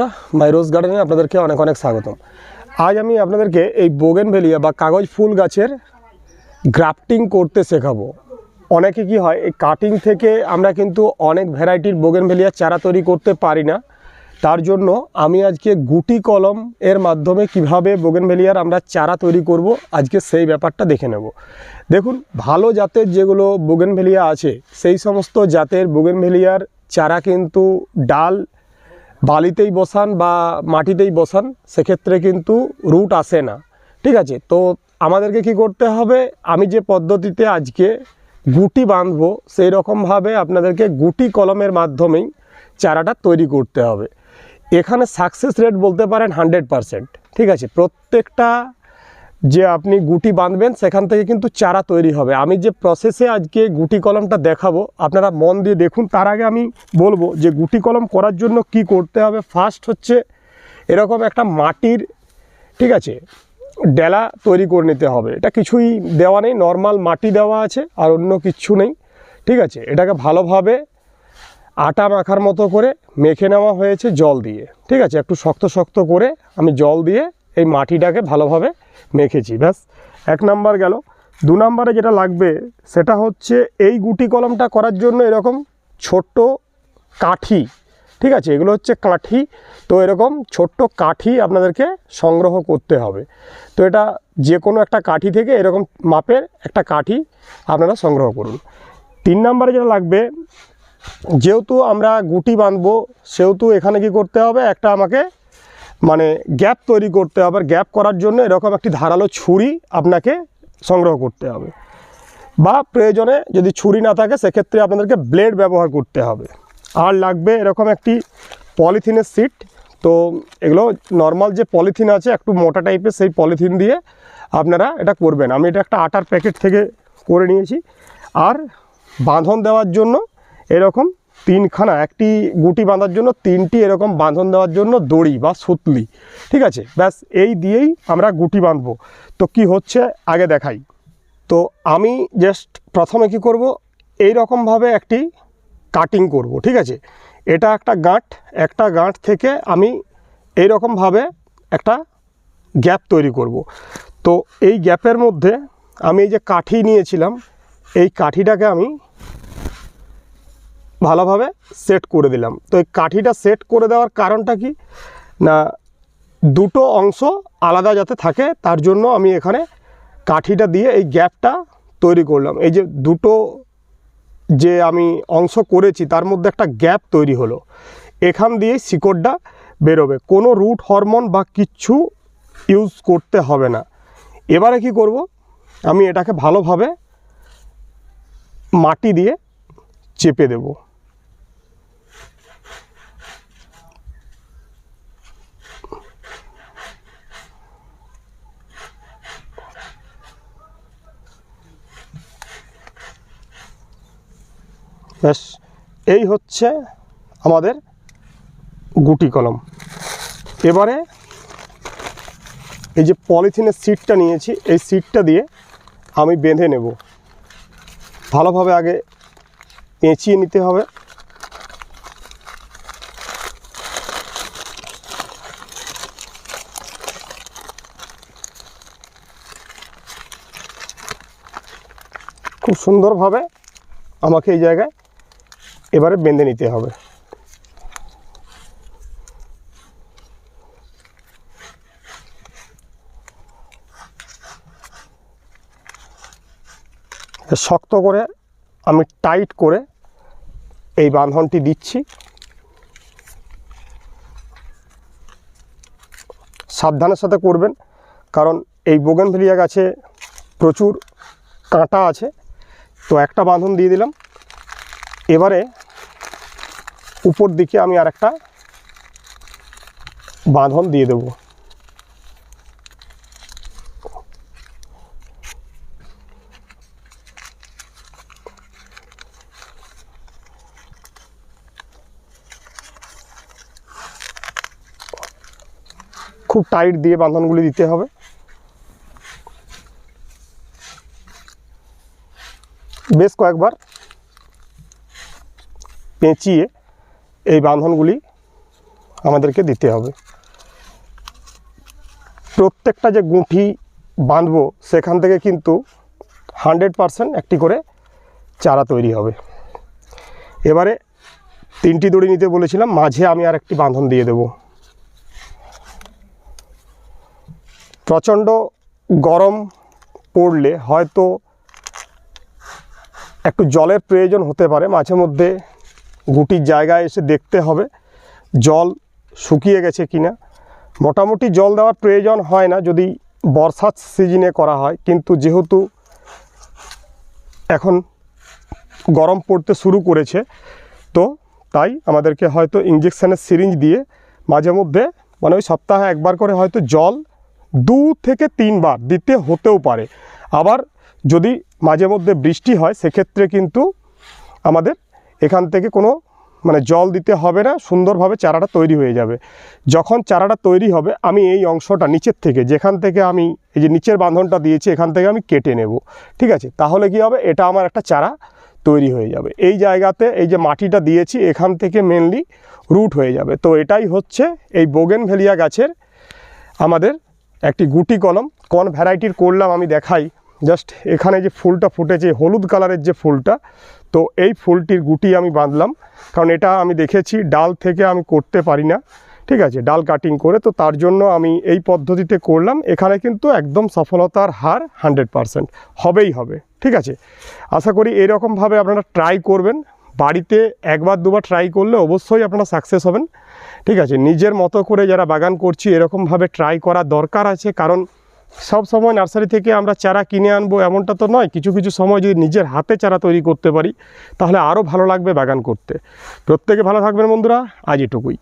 বন্ধুরা মাই রোজ গার্ডেনে আপনাদেরকে অনেক অনেক স্বাগতম। আজ আমি আপনাদেরকে এই বোগেনভেলিয়া বা কাগজ ফুল গাছের গ্রাফটিং করতে শেখাবো। অনেকে কি হয়, এই কাটিং থেকে আমরা কিন্তু অনেক ভ্যারাইটির বোগেনভেলিয়া চারা তৈরি করতে পারি না। তার জন্য আমি আজকে গুটি কলম এর মাধ্যমে কীভাবে বোগেনভেলিয়ার আমরা চারা তৈরি করব, আজকে সেই ব্যাপারটা দেখে নেব। দেখুন, ভালো জাতের যেগুলো বোগেনভেলিয়া আছে, সেই সমস্ত জাতের বোগেনভেলিয়ার চারা কিন্তু ডাল বালিতেই বসান বা মাটিতেই বসান, সেক্ষেত্রে কিন্তু রুট আসে না। ঠিক আছে? তো আমাদেরকে কি করতে হবে? আমি যে পদ্ধতিতে আজকে গুটি বাঁধবো সেই রকমভাবে আপনাদেরকে গুটি কলমের মাধ্যমেই চারাটা তৈরি করতে হবে। এখানে সাকসেস রেট বলতে পারেন হান্ড্রেড পারসেন্ট ঠিক আছে? প্রত্যেকটা যে আপনি গুটি বাঁধবেন, সেখান থেকে কিন্তু চারা তৈরি হবে। আমি যে প্রসেসে আজকে গুটি কলমটা দেখাবো, আপনারা মন দিয়ে দেখুন। তার আগে আমি বলব যে গুটি কলম করার জন্য কি করতে হবে? ফার্স্ট হচ্ছে এরকম একটা মাটির, ঠিক আছে, ডেলা তৈরি করে নিতে হবে। এটা কিছুই দেওয়া নেই নর্মাল মাটি দেওয়া আছে, আর অন্য কিছু নেই, ঠিক আছে? এটাকে ভালোভাবে আটা মাখার মতো করে মেখে নেওয়া হয়েছে জল দিয়ে, ঠিক আছে? একটু শক্ত শক্ত করে আমি জল দিয়ে এই মাটিটাকে ভালোভাবে মেখেছি, ব্যাস। এক নাম্বার গেল। দু নম্বরে যেটা লাগবে, সেটা হচ্ছে এই গুটি কলমটা করার জন্য এরকম ছোট্ট কাঠি, ঠিক আছে? এগুলো হচ্ছে কাঠি। তো এরকম ছোট্ট কাঠি আপনাদেরকে সংগ্রহ করতে হবে। তো এটা যে কোনো একটা কাঠি থেকে এরকম মাপের একটা কাঠি আপনারা সংগ্রহ করুন। তিন নম্বরে যেটা লাগবে, যেহেতু আমরা গুটি বাঁধবো, সেহেতু এখানে কি করতে হবে? একটা আমাকে মানে গ্যাপ তৈরি করতে হবে। গ্যাপ করার জন্য এরকম একটি ধারালো ছুরি আপনাকে সংগ্রহ করতে হবে। বা প্রয়োজনে যদি ছুরি না থাকে, সেক্ষেত্রে আপনাদেরকে ব্লেড ব্যবহার করতে হবে। আর লাগবে এরকম একটি পলিথিনের সিট। তো এগুলো নর্মাল যে পলিথিন আছে, একটু মোটা টাইপের সেই পলিথিন দিয়ে আপনারা এটা করবেন। আমি এটা একটা আটার প্যাকেট থেকে করে নিয়েছি। আর বাঁধন দেওয়ার জন্য এরকম তিনখানা, একটি গুটি বাঁধার জন্য, তিনটি এরকম বাঁধন দেওয়ার জন্য দড়ি বা সুতলি, ঠিক আছে? ব্যাস, এই দিয়েই আমরা গুটি বাঁধবো। তো কি হচ্ছে? আগে দেখাই। তো আমি জাস্ট প্রথমে কি করব? এই রকমভাবে একটি কাটিং করব, ঠিক আছে? এটা একটা গাঁট একটা গাঁট থেকে আমি এই রকমভাবে একটা গ্যাপ তৈরি করব। তো এই গ্যাপের মধ্যে আমি এই যে কাঠি নিয়েছিলাম, এই কাঠিটাকে আমি ভালোভাবে সেট করে দিলাম। তো এই কাঠিটা সেট করে দেওয়ার কারণটা কি? না, দুটো অংশ আলাদা যাতে থাকে, তার জন্য আমি এখানে কাঠিটা দিয়ে এই গ্যাপটা তৈরি করলাম। এই যে দুটো যে আমি অংশ করেছি, তার মধ্যে একটা গ্যাপ তৈরি হলো। এখান দিয়ে শিকড়টা বেরোবে। কোনো রুট হরমোন বা কিচ্ছু ইউজ করতে হবে না। এবারে কি করব? আমি এটাকে ভালোভাবে মাটি দিয়ে চেপে দেব। ব্যাস, এই হচ্ছে আমাদের গুটি কলম। এবারে এই যে পলিথিনের সিটটা নিয়েছি, এই সিটটা দিয়ে আমি বেঁধে নেব। ভালোভাবে আগে পেঁচিয়ে নিতে হবে। খুব সুন্দরভাবে আমাকে এই জায়গায় এবারে বেঁধে নিতে হবে। শক্ত করে আমি টাইট করে এই বাঁধনটি দিচ্ছি। সাবধানের সাথে করবেন, কারণ এই বোগেনভেলিয়া গাছে প্রচুর কাঁটা আছে। তো একটা বাঁধন দিয়ে দিলাম। এবারে উপর দিকে আমি আর একটা বাঁধন দিয়ে দেব। খুব টাইট দিয়ে বাঁধনগুলি দিতে হবে। বেশ কয়েকবার পেঁচিয়ে এই বাঁধনগুলি আমাদেরকে দিতে হবে। প্রত্যেকটা যে গুঁঠি বাঁধবো, সেখান থেকে কিন্তু হান্ড্রেড পারসেন্ট একটি করে চারা তৈরি হবে। এবারে তিনটি দড়ি নিতে বলেছিলাম, মাঝে আমি আর একটি বাঁধন দিয়ে দেব। প্রচণ্ড গরম পড়লে হয়তো একটু জলের প্রয়োজন হতে পারে, মাঝে মধ্যে গুটির জায়গায় এসে দেখতে হবে জল শুকিয়ে গেছে কিনা মোটামুটি জল দেওয়ার প্রয়োজন হয় না যদি বর্ষার সিজনে করা হয়, কিন্তু যেহেতু এখন গরম পড়তে শুরু করেছে, তো তাই আমাদেরকে হয়তো ইঞ্জেকশানের সিরিঞ্জ দিয়ে মাঝে মধ্যে মানে ওই সপ্তাহে একবার করে হয়তো জল দু থেকে তিনবার দিতে হতেও পারে। আবার যদি মাঝে মধ্যে বৃষ্টি হয়, সেক্ষেত্রে কিন্তু আমাদের এখান থেকে কোনো মানে জল দিতে হবে না, সুন্দরভাবে চারাটা তৈরি হয়ে যাবে। যখন চারাটা তৈরি হবে, আমি এই অংশটা নিচের থেকে, যেখান থেকে আমি এই যে নিচের বাঁধনটা দিয়েছি, এখান থেকে আমি কেটে নেব। ঠিক আছে? তাহলে কি হবে? এটা আমার একটা চারা তৈরি হয়ে যাবে। এই জায়গাতে এই যে মাটিটা দিয়েছি, এখান থেকে মেনলি রুট হয়ে যাবে। তো এটাই হচ্ছে এই বোগেন ভেলিয়া গাছের আমাদের একটি গুটি কলম। কোন ভ্যারাইটির করলাম আমি দেখাই। জাস্ট এখানে যে ফুলটা ফুটেছে, হলুদ কালারের যে ফুলটা তো এই ফুলটির গুটি আমি বাঁধলাম, কারণ এটা আমি দেখেছি, ডাল থেকে আমি করতে পারি না। ঠিক আছে, ডাল কাটিং করে, তো তার জন্য আমি এই পদ্ধতিতে করলাম। এখানে কিন্তু একদম সফলতার হার হান্ড্রেড পারসেন্ট, হবেই হবে। ঠিক আছে, আশা করি এরকমভাবে আপনারা ট্রাই করবেন। বাড়িতে একবার দুবার ট্রাই করলে অবশ্যই আপনারা সাকসেস হবেন। ঠিক আছে, নিজের মতো করে যারা বাগান করছি, এরকমভাবে ট্রাই করা দরকার আছে, কারণ সব সময় নার্সারি থেকে আমরা চারা কিনে আনব এমনটা তো নয়। কিছু কিছু সময় যদি নিজের হাতে চারা তৈরি করতে পারি, তাহলে আরও ভালো লাগবে বাগান করতে। প্রত্যেকে ভালো থাকবেন বন্ধুরা, আজ এটুকুই।